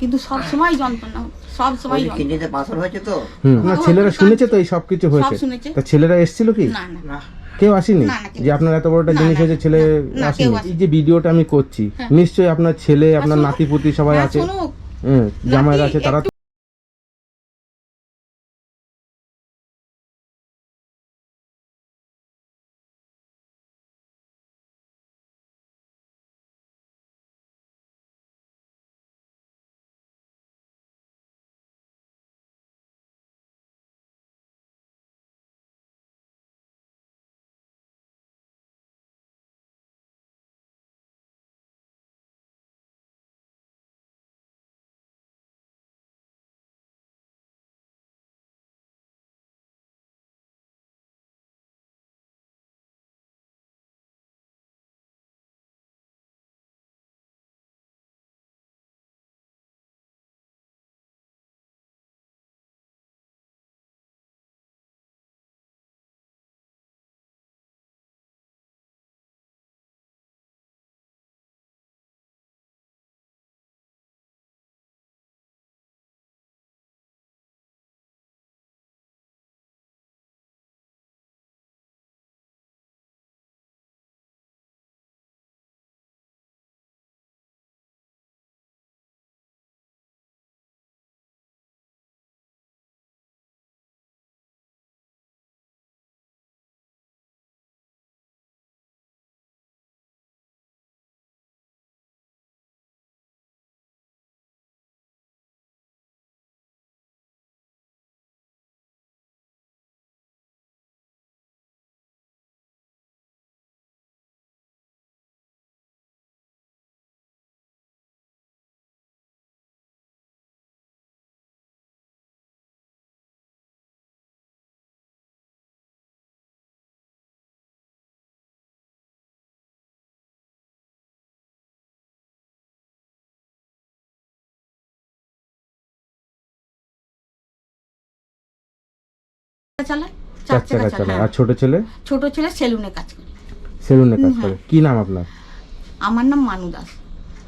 কিন্তু সব সময় যন্ত্রণা সব সময়। কিডনিতে পাথর হয়েছে তো? হুম না ছেলেরা শুনেছে তো এই সব কিছু হয়েছে। তা ছেলেরা এসেছিল কি? না না কেউ আসেনি? যে আপনার এত বড় একটা জিনিস হয়েছে ছেলে আসেনি? এই যে ভিডিওটা আমি করছি হ্যাঁ। নিশ্চয়ই আপনার ছেলে আপনার নাতি নাতিপুতি সবাই হ্যাঁ, আছে। হুম জামাইরা আছে তারা চালায় চার চাকা চালায়। আর ছোট ছেলে? ছোট ছেলে সেলুনে কাজ করে। সেলুনে কাজ করে। কি নাম আপনার? আমার নাম মানু দাস।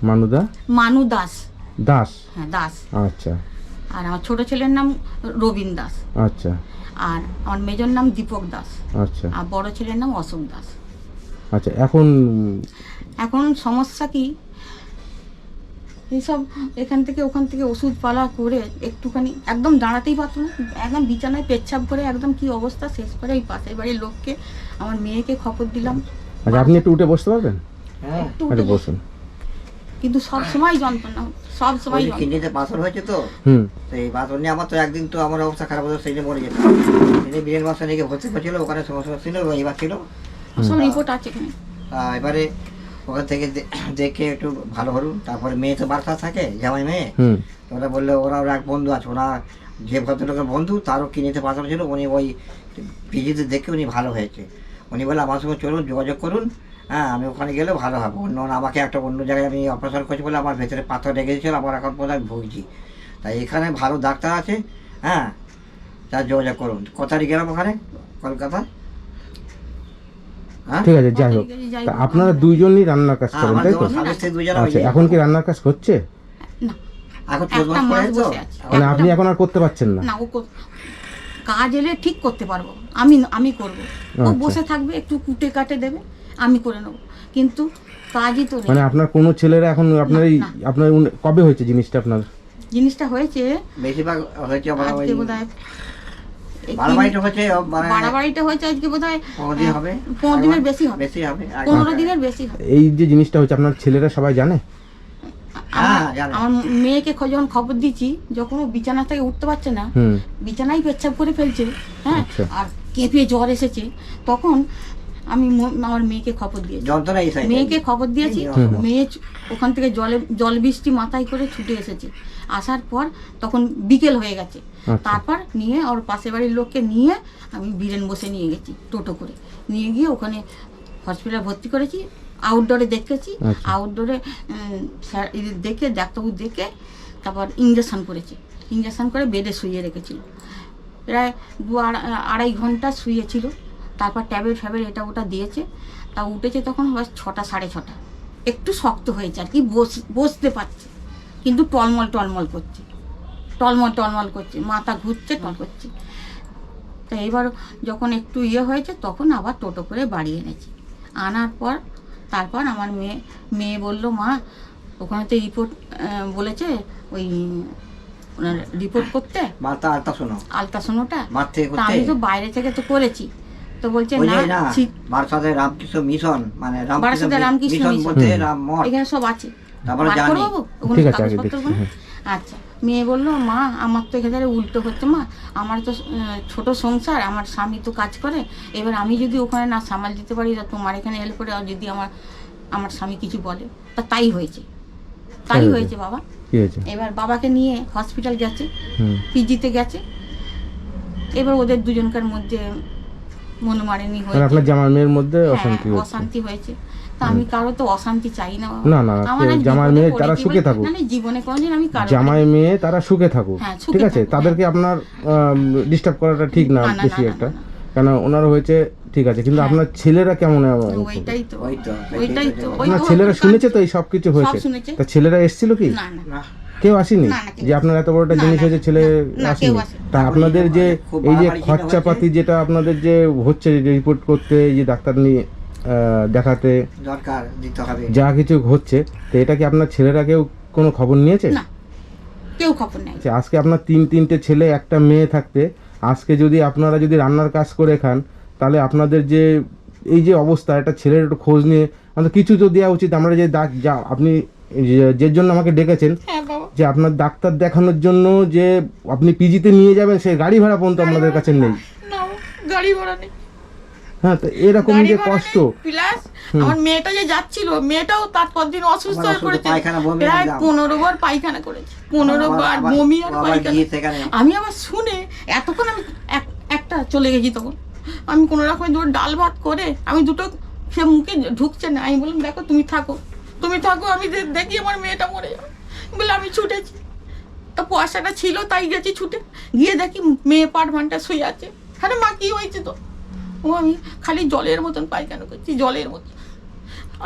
মানুদা মানু দাস। দাস? হ্যাঁ দাস। আচ্ছা। আর আমার ছোট ছেলের নাম রবীন দাস। আচ্ছা। আর আমার মেজর নাম দীপক দাস। আচ্ছা। আর বড় ছেলের নাম অশোক দাস। আচ্ছা এখন এখন সমস্যা কি? এইসব এখান থেকে ওখান থেকে ওষুধ পালা করে একটুখানি একদম দাঁড়াতেই পারতো না একদম বিছানায় পেচ্ছাপ করে একদম কি অবস্থা শেষ করে এই পাশের বাড়ির লোককে আমার মেয়েকে খবর দিলাম। আচ্ছা আপনি একটু উঠে বসতে পারবেন? হ্যাঁ। একটু বসুন। কিন্তু সব সময় যন্ত্রণা সব সময় কিডনিতে পাথর হয়েছে তো? হুম। তো এই পাথর নিয়ে আমার তো একদিন তো আমার অবস্থা খারাপ হতো সেই মরে যেত তিনি বীরেন মাসে নিয়ে ভর্তি করেছিল ওখানে সমস্যা ছিল এবার ছিল। সব রিপোর্ট আছে এখানে। এবারে ওখান থেকে দেখে একটু ভালো হলো। তারপরে মেয়ে তো বার্তা থাকে জামাই মেয়ে। ওরা বলল ওরা এক বন্ধু আছে ওরা যে ভদ্রলোকের বন্ধু তারও কিনেতে পাথর ছিল? উনি ওই পিজিতে দেখে উনি ভালো হয়েছে। উনি বলে আমার সঙ্গে চলুন যোগাযোগ করুন। হ্যাঁ আমি ওখানে গেলে ভালো হবে। অন্য আমাকে একটা অন্য জায়গায় আমি অপারেশন করছি বলে আমার ভেতরে পাথর রেখে দিয়েছিল আমার এখন পর্যন্ত আমি ভুগছি। তাই এখানে ভালো ডাক্তার আছে। হ্যাঁ তার যোগাযোগ করুন। ক তারিখ গেলাম ওখানে? কলকাতা? হ্যাঁ ঠিক আছে যাই হোক। তা আপনারা দুইজনই রান্নার কাজ হ্যাঁ, করেন তাই তো? আচ্ছা এখন কি রান্নার কাজ করছে। মানে আপনি এখন আর করতে পারছেন না? কাজ এলে ঠিক করতে পারব। আমি আমি করব। ও আচ্ছা। বসে থাকবে একটু কুটে কাটে দেবে আমি করে নেব। কিন্তু কাজই তো মানে আপনার কোনো ছেলেরা এখন আপনার এই আপনার কবে হয়েছে জিনিসটা আপনার? জিনিসটা হয়েছে বেশিরভাগ হয়েছে বাড়াবাড়িটা হচ্ছে মানে বাড়াবাড়িটা হয়েছে আজকে বোধ পনেরো হবে। পনেরো দিনের বেশি হবে। বেশি হবে পনেরো দিনের বেশি হবে। এই যে জিনিসটা হচ্ছে আপনার ছেলেরা সবাই জানে? হ্যাঁ আমার- মেয়েকে যখন খবর দিচ্ছি যখন ও বিছানা থেকে উঠতে পারছে না বিছানায় পেচ্ছাপ করে ফেলছে হ্যাঁ আচ্ছা। আর কেঁপে জ্বর এসেছে তখন আমি আমার মেয়েকে খবর দিয়েছি। যন্ত্রণা এই সাইডে। মেয়েকে খবর দিয়েছি। মেয়ে ওখান থেকে জলে জল বৃষ্টি মাথায় করে ছুটে এসেছে। আসার পর তখন বিকেল হয়ে গেছে। তারপর নিয়ে ওর পাশের বাড়ির লোককে নিয়ে আমি বীরেন বসে নিয়ে গেছি টোটো করে। নিয়ে গিয়ে ওখানে হসপিটালে ভর্তি করেছি আউটডোরে দেখেছি। আচ্ছা। আউটডোরে দেখে ডাক্তারবাবু দেখে তারপর ইঞ্জেকশন করেছে। ইঞ্জেকশন করে বেডে শুয়ে রেখেছিল। প্রায় দু আড়া- আড়াই ঘণ্টা শুয়েছিল। তারপর ট্যাবলেট ফ্যাবলেট এটা ওটা দিয়েছে। তা উঠেছে তখন বাস ছটা সাড়ে ছটা। একটু শক্ত হয়েছে আর কি বস বসতে পারছে। কিন্তু টলমল টলমল করছে। টলমল টলমল করছে মাথা ঘুরছে টল করছে। তো এবার যখন একটু ইয়ে হয়েছে তখন আবার টোটো করে বাড়ি এনেছি। আনার পর তারপর আমার মেয়ে মেয়ে বলল মা ওখানে তো রিপোর্ট বলেছে ওই রিপোর্ট করতে। আলট্রাসাউন্ডটা আমি তো বাইরে থেকে তো করেছি। তো বলছে না রামকৃষ্ণ মিশন মানে রামকৃষ্ণ মিশন মিশন। বলতে রাম এখানে সব আছে। তারপরে জানি? দেখছি, আচ্ছা। মেয়ে বলল মা আমার তো এখানে উল্টো হচ্ছে মা। আমার তো ছোট সংসার আমার স্বামী তো কাজ করে। এবার আমি যদি ওখানে না সামাল দিতে পারি তা তোমার এখানে এলে পরে আর যদি আমার আমার স্বামী কিছু বলে তা তাই হয়েছে। তাই হয়েছে। বাবা। এবার বাবাকে নিয়ে হসপিটাল গেছে পিজিতে গেছে। এবার ওদের দুজনকার মধ্যে মনোমালিনী মানে হয়েছে। আপনার জামার মেয়ের মধ্যে হ্যাঁ, অশান্তি অশান্তি হয়েছে। তা আমি কারও তো অশান্তি চাই না। না, না, কেউ- জামাই মেয়ে তারা সুখে থাকুক। জীবনে কোনোদিন আমি কারও জামাই মেয়ে তারা সুখে থাকুক। ঠিক আছে? তাদেরকে আপনার ডিস্টার্ব করাটা ঠিক না বেশি একটা। কেন ওনার হয়েছে ঠিক আছে কিন্তু হ্যাঁ। আপনার ছেলেরা কেমন? ওইটাই তো ওইটাই তো আপনার ছেলেরা শুনেছে তো এই সব কিছু হয়েছে? তা ছেলেরা এসেছিল কি? না না। না। কেউ আসেনি? যে আপনার এত বড় একটা জিনিস হয়েছে ছেলে আসেনি? তা আপনাদের যে এই যে খরচাপাতি যেটা আপনাদের যে হচ্ছে যে রিপোর্ট করতে এই যে ডাক্তার নিয়ে দেখাতে দরকার দিতে হবে। যা কিছু হচ্ছে তো এটা কি আপনার ছেলেরা কেউ কোনো খবর নিয়েছে? না কেউ খবর নেই আচ্ছা, আজকে আপনার তিন তিনটে ছেলে একটা মেয়ে থাকতে আজকে যদি আপনারা যদি রান্নার কাজ করে খান তাহলে আপনাদের যে এই যে অবস্থা একটা ছেলের একটু খোঁজ নিয়ে আমাদের কিছু তো দেওয়া উচিত। আমরা যে ডাক যা আপনি যে- জন্য আমাকে ডেকেছেন হ্যাঁ যে আপনার ডাক্তার দেখানোর জন্য যে আপনি পিজিতে নিয়ে যাবেন সেই গাড়ি ভাড়া পর্যন্ত আপনাদের কাছে নেই। না গাড়ি ভাড়া নেই। হ্যাঁ তো এরকম যে কষ্ট। প্লাস আমার মেয়েটা যে যাচ্ছিল মেয়েটাও তার পরদিন অসুস্থ হয়ে পড়েছে পায়খানা, বমি প্রায় পনেরো বার পায়খানা করেছে পনেরো বার বমি আর আবার পায়খানা। আমি আবার শুনে এতক্ষণ আমি একটা চলে গেছি তখন। আমি কোনো রকমের দুটো ডাল ভাত করে আমি দুটো সে মুখে ঢুকছে না আমি বললাম দেখো তুমি থাকো। তুমি থাকো আমি দেখি আমার মেয়েটা মরে যাবে। বলে আমি ছুটেছি। তা পয়সাটা ছিল তাই গেছি ছুটে। গিয়ে দেখি মেয়ে পারভানটা শুয়ে আছে। আরে মা কি হয়েছে তো ও আমি খালি জলের মতন পায়খানা করছি? জলের মতন।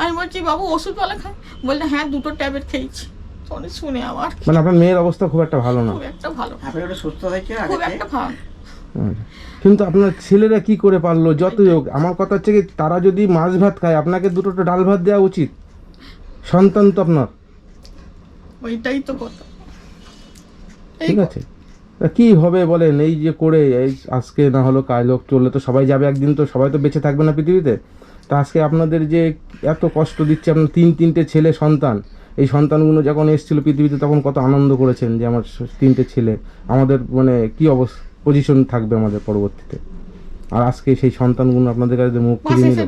আমি বলছি বাবু ওষুধওয়ালা খায়? বললে হ্যাঁ দুটো ট্যাবলেট খেয়েছি। তখন শুনে আমার মানে আপনার মেয়ের অবস্থা খুব একটা ভালো না। খুব একটা ভালো। আপনি একটু সুস্থ হয়েছে খুব একটা ভালো। কিন্তু আপনার ছেলেরা কি করে পারল? যতই হোক আমার কথা হচ্ছে কি তারা যদি মাছ ভাত খায় আপনাকে দুটো তো ডাল ভাত দেওয়া উচিত? সন্তান তো আপনার। ওইটাই তো কথা। এই ঠিক আছে। কি হবে বলেন এই যে করে এই আজকে না হলো কাল হোক চললে তো সবাই যাবে একদিন তো সবাই তো বেঁচে থাকবে না পৃথিবীতে। তা আজকে আপনাদের যে এত কষ্ট দিচ্ছে আপনার তিন তিনটে ছেলে সন্তান এই সন্তানগুলো যখন এসেছিল পৃথিবীতে তখন কত আনন্দ করেছেন যে আমার তিনটে ছেলে। আমাদের মানে কি অবস্থা পজিশন থাকবে আমাদের পরবর্তীতে? আর আজকে সেই সন্তানগুলো আপনাদের কাছে মুখ এসে নিল।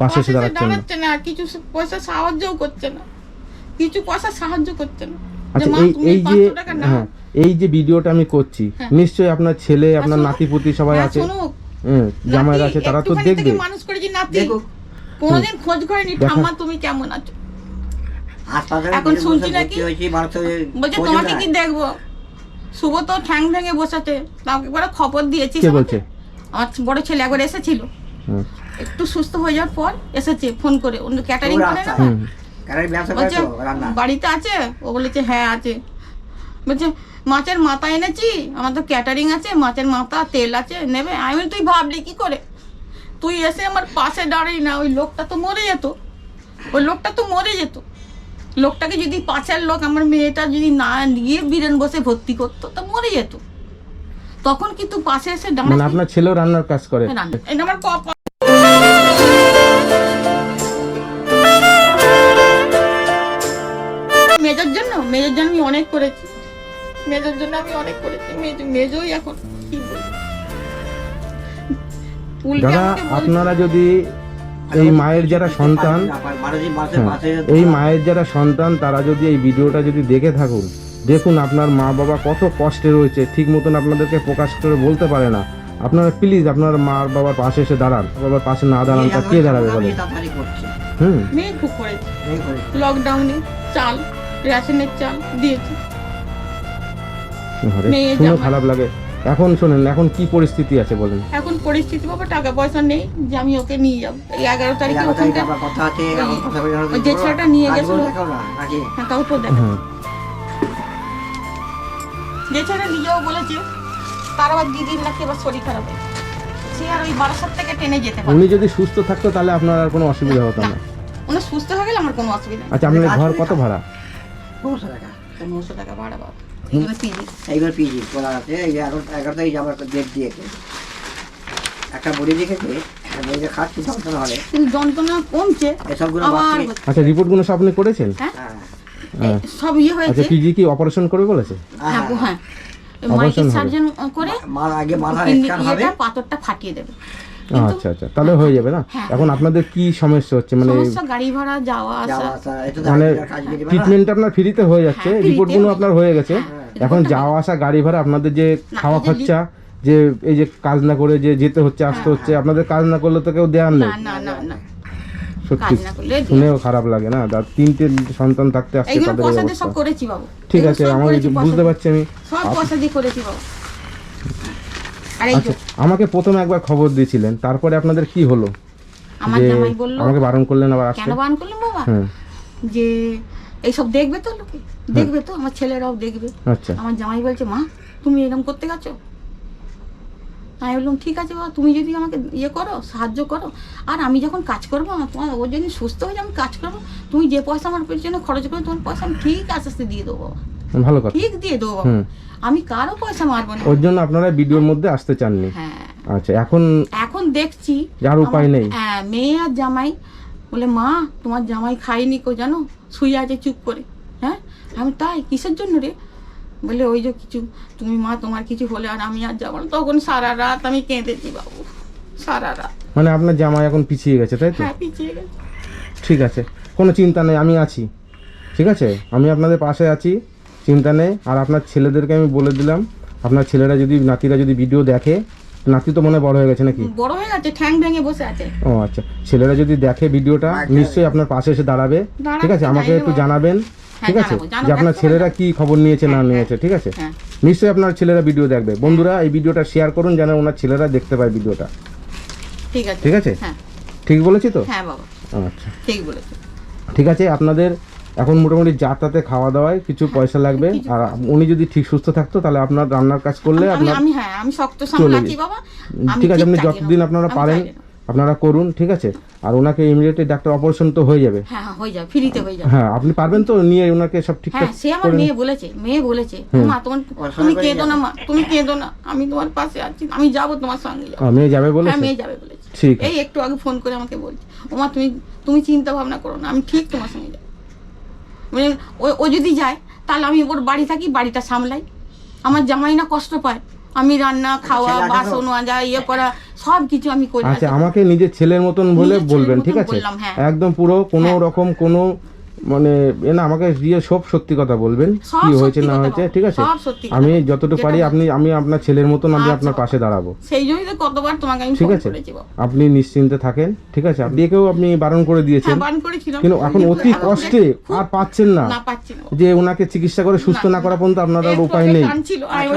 পাশে এসে দাঁড়াচ্ছে না কিছু পয়সা সাহায্যও করছে না। কিছু পয়সা সাহায্য করছে না। আচ্ছা এই এই যে 500 টাকা নাও। হ্যাঁ এই যে ভিডিওটা আমি করছি হ্যাঁ। নিশ্চয়ই আপনার ছেলে আপনার শোনো। নাতিপুতি সবাই হ্যাঁ, আছে। হ্যাঁ, নাতি আছে তারা তো দেখবে। মানুষ করেছি নাতি। দেখুক। কোনোদিন খোঁজ করেনি। ঠাম্মা তুমি কেমন আছো? এখন শুনছি নাকি- বলছে তোমাকে কি দেখব? শুভ তো ঠ্যাং ভেঙে বসেছে। তাকে একবার খবর দিয়েছি কে বলছে? আমার বড় ছেলে একবার এসেছিল। একটু সুস্থ হয়ে যাওয়ার পর এসেছে ফোন করে। অন্য ক্যাটারিং করে না? করে বাড়িতে আছে? ও বলেছে হ্যাঁ আছে। বলছে মাছের মাথা এনেছি আমার তো ক্যাটারিং আছে মাছের মাথা তেল আছে নেবে? আমি তুই ভাবলি কি করে? তুই এসে আমার পাশে দাঁড়াই না ওই লোকটা তো মরে যেত। ওই লোকটা তো মরে যেত। লোকটাকে যদি পাশের লোক আমার মেয়েটা যদি না গিয়ে বীরেন বসে ভর্তি করতো তা মরে যেত। তখন কিন্তু পাশে এসে মানে দাঁড়ায় আপনার ছেলেও রান্নার কাজ করে। এটা আমার মেজর জন্য মেজর জন্য আমি অনেক করেছি। মেজর জন্য আমি অনেক করেছি। মেজ মেজই এখন কি বলব? দাদা আপনারা যদি এই মায়ের যারা সন্তান হ্যাঁ, এই মায়ের যারা সন্তান তারা যদি এই ভিডিওটা যদি দেখে থাকুন দেখুন আপনার মা বাবা কত কষ্টে রয়েছে ঠিক মতন আপনাদেরকে প্রকাশ করে বলতে পারে না। আপনারা প্লিজ আপনার মা বাবার পাশে এসে দাঁড়ান বাবার পাশে না দাঁড়ান তা কে দাঁড়াবে করছে। হুম। মেয়ে খুব করেছে। লকডাউনে চাল রেশনের চাল দিয়েছি। মেয়ে শুনে খারাপ লাগে। এখন শোনেন এখন কি পরিস্থিতি আছে বলেন? এখন পরিস্থিতি বাবা টাকা পয়সা নেই যে আমি ওকে নিয়ে যাব। এই এগারো তারিখে যে ছেলেটা নিয়ে গেছিল। হ্যাঁ তাও তো দেখো হ্যাঁ। বেচারা নিজেও বলেছে তার আবার দিদির নাকি এবার শরীর খারাপ সে আর ওই বারাসাত থেকে টেনে যেতে পারে উনি যদি সুস্থ থাকতো তাহলে আপনার আর কোনো অসুবিধা হতো না। উনি সুস্থ হয়ে গেলে আমার কোনো অসুবিধা আচ্ছা আপনার ঘর কত ভাড়া? পনেরোশো টাকা। পনেরোশো টাকা ভাড়া বাবা। এগুলো পিজি আছে এই যে এগারো এগারো তারিখ আমার ডেট দিয়েছে। একটা বড়ি রেখেছে বড়িতে খাচ্ছি যন্ত্রণা হলে। কিন্তু যন্ত্রণা কমছে এসবগুলো আবার বাড়ছে। হচ্ছে। আচ্ছা রিপোর্টগুলো সব আপনি করেছেন? হ্যাঁ। হ্যাঁ। সব ইয়ে আচ্ছা পিজি কি অপারেশন করবে বলেছে? হ্যাঁ হ্যাঁ Operation সার্জন করে মার আগে মাথার স্ক্যান হবে। পাথরটা ফাটিয়ে দেবে। আচ্ছা আচ্ছা তাহলে হয়ে যাবে না? হ্যাঁ। এখন আপনাদের কি সমস্যা হচ্ছে? মানে সমস্যা গাড়ি ভাড়া যাওয়া আসা। মানে ট্রিটমেন্ট আপনার ফ্রিতে হয়ে যাচ্ছে হ্যাঁ, রিপোর্টগুলো আপনার হয়ে গেছে। হ্যাঁ, এখন যাওয়া আসা গাড়ি ভাড়া আপনাদের যে খাওয়া খরচা যে এই যে কাজ না করে যে যেতে হচ্ছে আসতে হচ্ছে আপনাদের কাজ না করলে তো কেউ দেওয়ার নেই। সত্যি শুনেও খারাপ লাগে না দাদা তিনটে সন্তান থাকতে আসছে তাদের অবস্থা। ঠিক আছে আমার বুঝতে পারছি আমি। যে আচ্ছা। আমাকে প্রথমে একবার খবর দিয়েছিলেন তারপরে আপনাদের কি হলো? যে আমাকে বারণ করলেন আবার আসতে? বান করলাম বাবা? হ্যাঁ। যে এইসব দেখবে তো লোকে? দেখবে তো? আমার ছেলেরাও দেখবে। আচ্ছা। আমার জামাই বলছে মা তুমি এরকম করতে গেছো? আমি বললাম ঠিক আছে বাবা তুমি যদি আমাকে ইয়ে করো সাহায্য করো আর আমি যখন কাজ করব তোমার ও যদি সুস্থ হয়ে আমি কাজ করব তুমি যে পয়সা আমার পেছনে খরচ করো তোমার পয়সা আমি ঠিক আস্তে আস্তে দিয়ে দেবো বাবা। ভালো কথা। ঠিক দিয়ে দেবো বাবা। আমি কারও পয়সা মারবো না। ওর জন্য আপনারা ভিডিওর মধ্যে আসতে চাননি। হ্যাঁ। আচ্ছা এখন এখন দেখছি যার উপায় নেই। হ্যাঁ মেয়ে আর জামাই বলে মা তোমার জামাই খায়নি কো জানো? শুয়ে আছে চুপ করে। হ্যাঁ? আমি তাই? কিসের জন্য রে? বলে ওই যে কিছু তুমি মা তোমার কিছু হলে আর আমি আর যাব না। তখন সারা রাত আমি কেঁদেছি বাবু সারা রাত। মানে আপনার জামাই এখন পিছিয়ে গেছে তাই তো? হ্যাঁ পিছিয়ে গেছে। ঠিক আছে কোনো চিন্তা নেই আমি আছি। ঠিক আছে? আমি আপনাদের পাশে আছি চিন্তা নেই। আর আপনার ছেলেদেরকে আমি বলে দিলাম আপনার ছেলেরা যদি নাতিরা যদি ভিডিও দেখে নাতি তো মনে হয় বড় হয়ে গেছে নাকি? বড় হয়ে গেছে ঠ্যাং ভেঙে বসে আছে। ও আচ্ছা। ছেলেরা যদি দেখে ভিডিওটা নিশ্চয়ই আপনার পাশে এসে দাঁড়াবে। ঠিক আছে? আমাকে একটু জানাবেন। হ্যাঁ, ঠিক আছে? যে আপনার ছেলেরা কি খবর নিয়েছে না নিয়েছে ঠিক আছে? হ্যাঁ। নিশ্চয়ই আপনার ছেলেরা ভিডিও দেখবে। বন্ধুরা এই ভিডিওটা শেয়ার করুন যেন ওনার ছেলেরা দেখতে পায় ভিডিওটা। ঠিক আছে। ঠিক আছে? হ্যাঁ। ঠিক বলেছি তো? হ্যাঁ বাবা। আচ্ছা। ঠিক বলেছ। ঠিক আছে আপনাদের এখন মোটামুটি যাতায়াতে খাওয়া দাওয়ায় কিছু পয়সা লাগবে। আর উনি যদি ঠিক সুস্থ থাকতো তাহলে আপনার রান্নার কাজ করলে আমি আপনার আমি হ্যাঁ আমি শক্ত বাবা। ঠিক আছে আপনি যতদিন আপনারা পারেন আপনারা করুন ঠিক আছে? আর ওনাকে ইমিডিয়েটলি ডাক্তার অপারেশন তো হয়ে যাবে। হ্যাঁ হ্যাঁ হয়ে যাবে ফ্রিতে হয়ে যাবে। হ্যাঁ আপনি পারবেন তো নিয়ে ওনাকে সব ঠিকঠাক হ্যাঁ সে আমার মেয়ে বলেছে মেয়ে বলেছে মা তোমার তুমি কেঁদো না মা তুমি কেঁদো না আমি তোমার পাশে আছি আমি যাব তোমার সঙ্গে। যাব আহ, মেয়ে যাবে হ্যাঁ বলেছে মেয়ে যাবে বলেছে। ঠিক এই একটু আগে ফোন করে আমাকে বলছে ওমা তুমি তুমি চিন্তা ভাবনা করো না আমি ঠিক তোমার সঙ্গে যাব। মানে ও ও যদি যায় তাহলে আমি ওর বাড়ি থাকি বাড়িটা সামলাই। আমার জামাই না কষ্ট পায়। আমি রান্না খাওয়া ছেলে আছে বাসন মাজা ইয়ে করা সব কিছু আমি করি আচ্ছা আমাকে নিজের ছেলের মতন বলে বলবেন ঠিক আছে? হ্যাঁ। একদম পুরো কোনো হ্যাঁ। রকম কোনো মানে এ না আমাকে দিয়ে সব সত্যি কথা বলবেন কি হয়েছে না হয়েছে ঠিক আছে? আমি। যতটুকু পারি আপনি আমি আপনার ছেলের মতন আমি আচ্ছা। আপনার পাশে দাঁড়াবো। সেই জন্যই তো কতবার তোমাকে আমি ঠিক আছে? আপনি নিশ্চিন্তে থাকেন ঠিক আছে? আপনি কেউ আপনি বারণ করে দিয়েছেন। হ্যাঁ করেছিলাম। কিন্তু এখন অতি কষ্টে আর পাচ্ছেন না। যে ওনাকে চিকিৎসা করে সুস্থ না, করা পর্যন্ত আপনার আর উপায় নেই।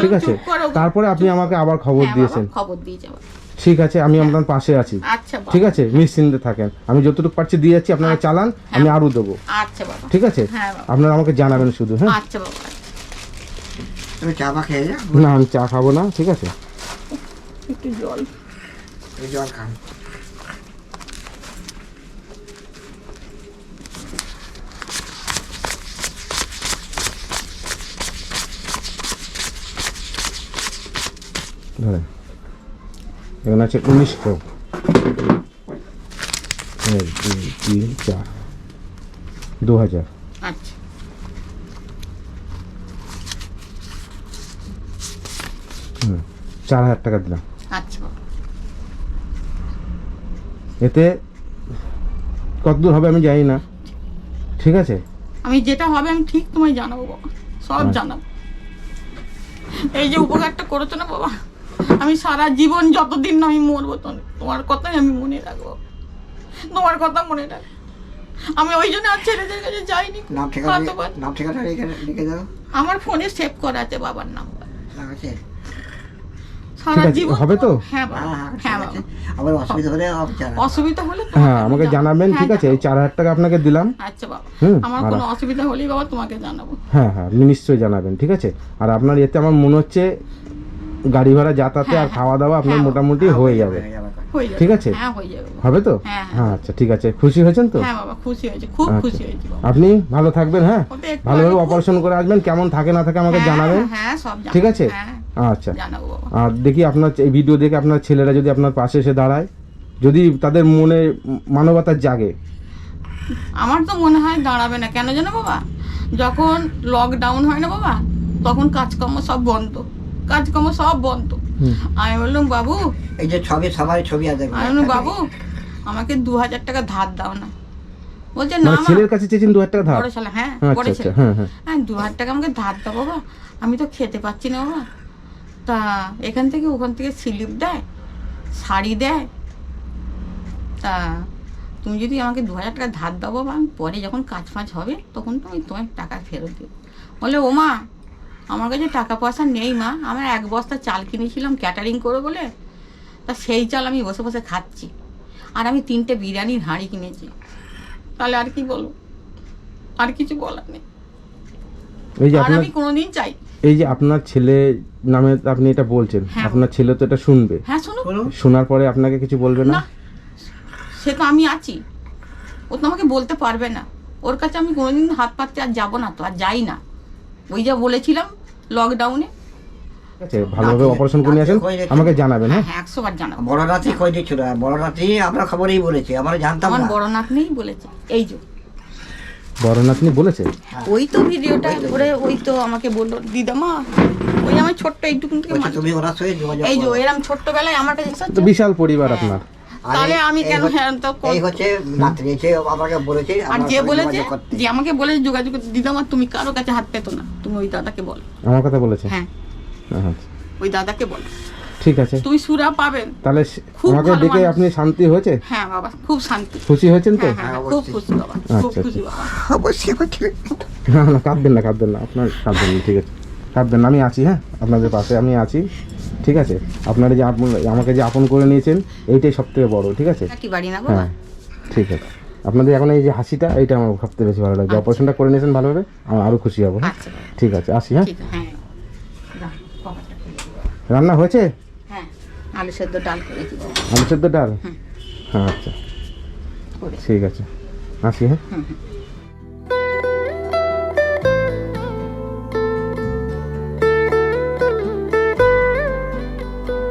ঠিক আছে? তারপরে আপনি আমাকে আবার খবর হ্যাঁ, দিয়েছেন। খবর দিয়েছে বাবা। ঠিক আছে আমি আপনার পাশে আছি। আচ্ছা ঠিক আছে নিশ্চিন্তে থাকেন। আমি যতটুকু পারছি দিয়ে যাচ্ছি আপনারা চালান আমি আরও দেবো। আচ্ছা ঠিক আছে? হ্যাঁ আপনারা আমাকে জানাবেন শুধু হ্যাঁ? আচ্ছা না আমি চা খাব না ঠিক আছে? একটু জল। জল খান। ধরেন। এখানে আছে উনিশশো এক দুই তিন চার। দু হাজার। আচ্ছা। হুম চার হাজার টাকা দিলাম। আচ্ছা। এতে কতদূর হবে আমি জানি না। ঠিক আছে? আমি যেটা হবে আমি ঠিক তোমায় জানাব বাবা। সব আচ্ছা। জানাব। এই যে উপকারটা করেছ না বাবা? আমি সারা জীবন যতদিন না আমি মরবো তোমার কথাই আমি মনে রাখব। তোমার কথা মনে রাখ আমি ওই জন্য আর ছেলেদের কাছে যাইনি। নাম ঠিকানা নাম ঠিকানা লিখে দাও। আমার ফোনে সেভ করা আছে বাবার নাম্বার নাম আছে? সারা জীবন হবে তো? হ্যাঁ হ্যাঁ হ্যাঁ অসুবিধা হলে অসুবিধা হলে হ্যাঁ আমাকে জানাবেন ঠিক আছে? এই চার হাজার টাকা আপনাকে দিলাম। আচ্ছা বাবা। আমার কোনো অসুবিধা হলেই বাবা তোমাকে জানাব। হ্যাঁ হ্যাঁ আপনি নিশ্চয়ই জানাবেন ঠিক আছে? আর আপনার এতে আমার মনে হচ্ছে গাড়ি ভাড়া যাতায়াতে আর হ্যাঁ, খাওয়া দাওয়া আপনার হ্যাঁ, মোটামুটি হ্যাঁ, হয়ে যাবে। ঠিক আছে? হবে তো? হ্যাঁ, আচ্ছা ঠিক আছে। খুশি হয়েছেন তো? আচ্ছা। আপনি ভালো থাকবেন হ্যাঁ? ভালোভাবে অপারেশন করে আসবেন কেমন থাকে না থাকে আমাকে জানাবেন। ঠিক আছে? আচ্ছা। আর দেখি আপনার এই ভিডিও দেখে আপনার ছেলেরা যদি আপনার পাশে এসে দাঁড়ায় যদি তাদের মনে মানবতার জাগে। আমার তো মনে হয় দাঁড়াবে না। কেন জানো বাবা? যখন লকডাউন হয় না বাবা তখন কাজকর্ম সব বন্ধ। কাজকর্ম সব বন্ধ। আমি বললাম বাবু এই যে ছবি সবাই ছবি আছে আমি বললাম বাবু আমাকে দু হাজার টাকা ধার দাও না। বলছে না মানে মা ছেলের কাছে চেয়েছেন দু হাজার টাকা ধার? বড় হ্যাঁ আচ্ছা বড় আচ্ছা ছেলে। হ্যাঁ হ্যাঁ। হ্যাঁ দু হাজার টাকা আমাকে ধার দাও বাবা। আমি তো খেতে পাচ্ছি না বাবা। তা এখান থেকে ওখান থেকে স্লিপ দেয় শাড়ি দেয়। তা তুমি যদি আমাকে দু হাজার টাকা ধার দাও বাবা আমি পরে যখন কাজ ফাজ হবে তখন তো আমি তোমার টাকা ফেরত দেবো। বলে ও মা আমার কাছে টাকা পয়সা নেই মা। আমার এক বস্তা চাল কিনেছিলাম ক্যাটারিং করে বলে। তা সেই চাল আমি বসে বসে খাচ্ছি। আর আমি তিনটে বিরিয়ানির হাঁড়ি কিনেছি। তাহলে আর কি বলব আর কিছু বলার নেই। এই যে আর আপনার আমি কোনোদিন চাই এই যে আপনার ছেলে নামে আপনি এটা বলছেন হ্যাঁ। আপনার ছেলে তো এটা শুনবে। হ্যাঁ শুনুন বলুন। শোনার পরে আপনাকে কিছু বলবে না? না সে তো আমি আছি। ও তো আমাকে বলতে পারবে না। ওর কাছে আমি কোনোদিন হাত পাততে আর যাব না তো আর যাই না। ওই যা বলেছিলাম লকডাউনে ঠিক আছে ভালোভাবে অপারেশন করে আসেন। হয়ে। আমাকে জানাবেন হ্যাঁ? হ্যাঁ হ্যাঁ একশো বার জানাব। বড় নাতি কই দিচ্ছিল বড় নাতি আমরা খবরেই বলেছি আমরা জানতাম আমার না। বড় নাতনিই বলেছে এই যে। বড় নাতনি বলেছে? ওই তো ভিডিওটা ওই তো আমাকে বলল দিদামা ওই আমার ছোট্ট এইটুকুন থেকে বলছে মানুষ- তুমি ওনার সঙ্গে যোগাযোগ এই যে করো। এরম ছোট্টবেলায় আমার কাছে। তো বিশাল পরিবার আপনার। আর তাহলে আমি কেন হ্যাঁ তো এই হচ্ছে নাতনি সে আমাকে বলেছে আর যে বলেছে যে আমাকে বলে যোগাযোগ করতে, দিদামা তুমি কারও কাছে হাত পেতো না তুমি ওই দাদাকে বলো। আমার কথা বলেছে? হ্যাঁ। আচ্ছা। ওই দাদাকে বলো। ঠিক আছে। তুই সুরা পাবেন তাহলে সে- খুব আমাকে দেখে আপনি শান্তি হয়েছে? হ্যাঁ বাবা খুব শান্তি। খুশি হয়েছেন তো? হ্যাঁ হ্যাঁ খুব অবশ্যই। খুশি বাবা খুব আচ্ছা, খুশি বাবা। অবশ্যই। না না কাঁদবেন না কাঁদবেন না আপনার কাঁদবেন ঠিক আছে। কাঁদবেন না আমি আছি হ্যাঁ আপনাদের পাশে আমি আছি। ঠিক আছে? আপনারা যে আপন আমাকে যে আপন করে নিয়েছেন এইটাই সব থেকে বড় ঠিক আছে? হ্যাঁ ঠিক আছে। আপনাদের এখন এই যে হাসিটা এইটা আমার সবথেকে বেশি ভালো লাগছে অপারেশনটা করে নিয়েছেন ভালোভাবে আমি আরও খুশি হব? আচ্ছা। ঠিক আছে আসি হ্যাঁ। রান্না হয়েছে? হ্যাঁ আলু সেদ্ধ ডাল আলু সেদ্ধ ডাল? হ্যাঁ আচ্ছা। ঠিক আছে। আসি হ্যাঁ?